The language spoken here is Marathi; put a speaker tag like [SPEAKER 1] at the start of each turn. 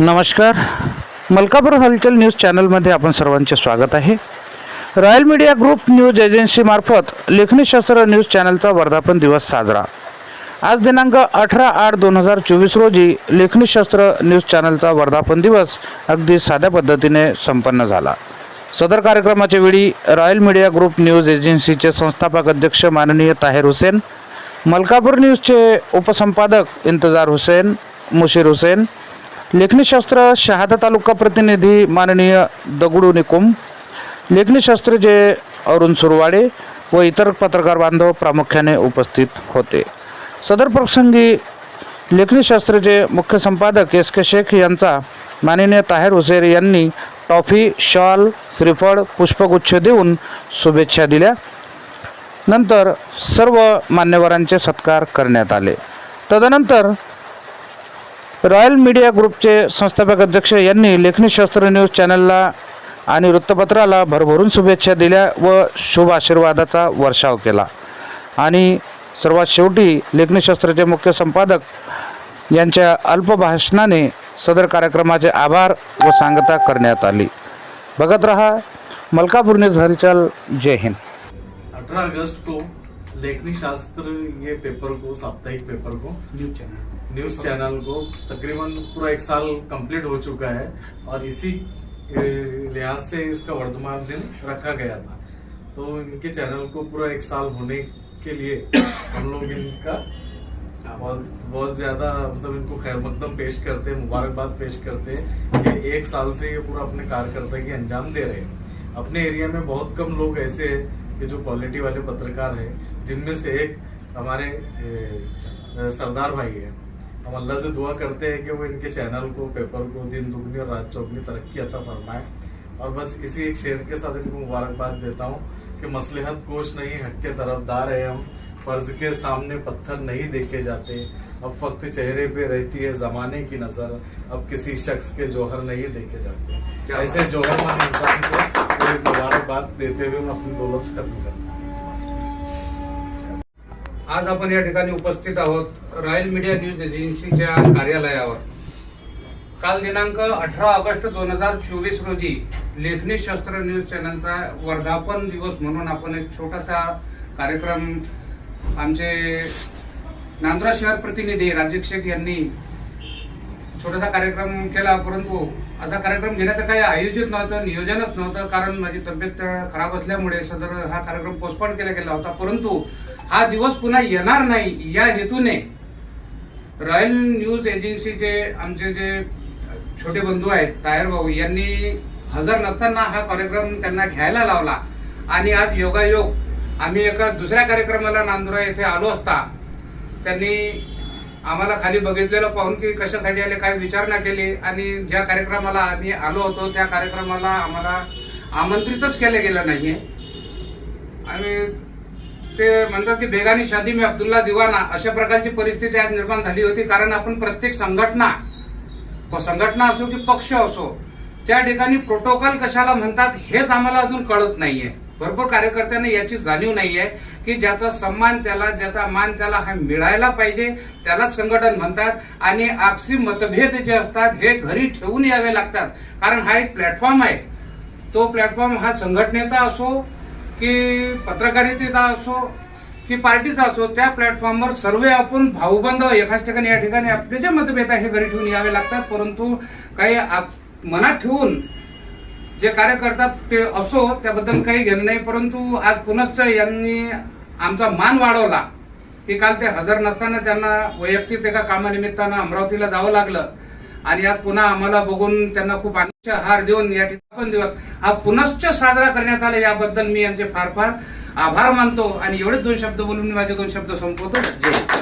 [SPEAKER 1] नमस्कार. मलकापूर हलचल न्यूज चॅनलमध्ये आपण सर्वांचे स्वागत आहे. रॉयल मीडिया ग्रुप न्यूज एजन्सीमार्फत लेखनीशास्त्र न्यूज चॅनलचा वर्धापन दिवस साजरा. आज दिनांक अठरा आठ दोन हजार चोवीस रोजी लेखनीशास्त्र न्यूज चॅनलचा वर्धापन दिवस अगदी साध्या पद्धतीने संपन्न झाला. सदर कार्यक्रमाच्या वेळी रॉयल मीडिया ग्रुप न्यूज एजन्सीचे संस्थापक अध्यक्ष माननीय ताहेर हुसेन मलकापूर न्यूजचे उपसंपादक इंतजार हुसेन मुशीर हुसेन लेखनीशास्त्र शहादा तालुका प्रतिनिधी माननीय दगडू निकुम लेखनीशास्त्रचे अरुण सुरवाडे व इतर पत्रकार बांधव प्रामुख्याने उपस्थित होते. सदर प्रसंगी लेखनीशास्त्राचे मुख्य संपादक एस के शेख यांचा माननीय ताहेर हुसेर यांनी टॉफी शॉल श्रीफळ पुष्पगुच्छ देऊन शुभेच्छा दिल्या. नंतर सर्व मान्यवरांचे सत्कार करण्यात आले. तदनंतर रॉयल मीडिया ग्रुपचे संस्थापक अध्यक्ष यांनी लेखनीशास्त्र न्यूज चॅनलला आणि वृत्तपत्राला भरभरून शुभेच्छा दिल्या व शुभ आशीर्वादाचा वर्षाव केला. आणि सर्वात शेवटी लेखनीशास्त्राचे मुख्य संपादक यांच्या अल्पभाषणाने सदर कार्यक्रमाचे आभार व सांगता करण्यात आली. बघत रहा मलकापूर न्यूज हलचल जय हिंद.
[SPEAKER 2] 18 अगस्त को लेखनी शास्त्र ये पेपर को साप्ताहिक पेपर को
[SPEAKER 3] न्यूज चैनल।
[SPEAKER 2] न्यूज़ चैनल को तकरीबन पूरा एक साल कंप्लीट हो चुका है और इसी लिहाज से इसका वर्तमान दिन रखा गया था। तो इनके चैनल को पूरा एक साल होने के लिए हम लोग इनका बहुत बहुत ज़्यादा मतलब इनको खैर मकदम पेश करते हैं, मुबारकबाद पेश करते हैं कि एक साल से ये पूरा अपने कार्यकर्ता की अंजाम दे रहे हैं। अपने एरिया में बहुत कम लोग ऐसे हैं कि जो क्वालिटी वाले पत्रकार हैं, जिनमें से एक हमारे सरदार भाई है। हम अल्लाह से दुआ करते हैं कि वो इनके चैनल को पेपर को दिन दुगनी और रात चौगनी तरक्की अता फरमाए। और बस इसी एक शेर के साथ इनको मुबारकबाद देता हूँ कि मसलहत कोश नहीं हक के तरफदार है हम। फ़र्ज़ के सामने पत्थर नहीं देखे जाते। अब फक्त चेहरे पे रहती है जमाने की नज़र। अब किसी शख्स के जौहर नहीं देखे जाते। ऐसे जौहरमंद इंसान को मुबारकबाद देते हुए मैं अपनी दो लफ्ज खत्म करता हूँ।
[SPEAKER 3] आज आपण या ठिकाणी उपस्थित आहोत रॉयल मीडिया न्यूज एजन्सीच्या कार्यालयावर. काल दिनांक अठरा ऑगस्ट दोन हजार चोवीस रोजी लेखनी शस्त्र न्यूज चॅनलचा वर्धापन दिवस म्हणून आपण एक छोटासा कार्यक्रम आमचे नांदुरा शहर प्रतिनिधी राजीव शेख यांनी छोटासा कार्यक्रम केला परंतु असा कार्यक्रम घेण्याचं काही आयोजित नव्हतं नियोजनच नव्हतं कारण माझी तब्येत खराब असल्यामुळे सदर हा कार्यक्रम पोस्टपोन केला गेला होता. परंतु हा दिवस पुन्हा येणार नाही या हेतूने रॉयल न्यूज एजन्सीचे आमचे जे छोटे बंधू आहेत तायर भाऊ यांनी हजर नसताना हा कार्यक्रम त्यांना घ्यायला लावला. आणि आज योगायोग आम्ही एका दुसऱ्या कार्यक्रमाला नांदुरा येथे आलो असता त्यांनी आम्हाला खाली बघितलेलं पाहून की कशासाठी आले काय विचारणा केली. आणि ज्या कार्यक्रमाला आम्ही आलो होतो त्या कार्यक्रमाला आम्हाला आमंत्रितच केलं गेलं नाही आहे आणि ते म्हणतात की बेगानी शादी में अब्दुल्ला दिवाना अशा प्रकारची परिस्थिती आज निर्माण झाली होती. कारण आपण प्रत्येक संघटना संघटना असो की पक्ष असो त्या ठिकाणी प्रोटोकॉल कशाला म्हणतात हेच आम्हाला अजून कळत नाहीये. भरपूर कार्यकर्त्यांना याची जाणीव नाहीये की ज्याचा सन्मान त्याला ज्याचा मान त्याला हा मिळायला पाहिजे त्यालाच संघटन म्हणतात. आणि आपसी मतभेद जे असतात हे घरी ठेवून यावे लागतात. कारण हा एक प्लॅटफॉर्म आहे. तो प्लॅटफॉर्म हा संघटनेचा असो की पत्रकारितेचा असो की पार्टीचा असो त्या प्लॅटफॉर्मवर सर्व आपण भाऊबंद एकाच ठिकाणी या ठिकाणी आपले जे मतभेद आहे हे घरी ठेवून यावे लागतात. परंतु काही आप- मनात ठेवून जे कार्य करतात ते असो त्याबद्दल काही घेणं नाही. परंतु आज पुनश्च यांनी आमचा मान वाढवला की काल ते हजर नसताना त्यांना वैयक्तिक एका कामानिमित्तानं अमरावतीला जावं लागलं. आणि आज पुन्हा आम्हाला बघून त्यांना खूप आनंद हार देऊन या ठिकाणी दिवस हा पुनश्च साजरा करण्यात आला. याबद्दल मी यांचे फार फार आभार मानतो. आणि एवढेच दोन शब्द बोलून मी माझे दोन शब्द संपवतो. जय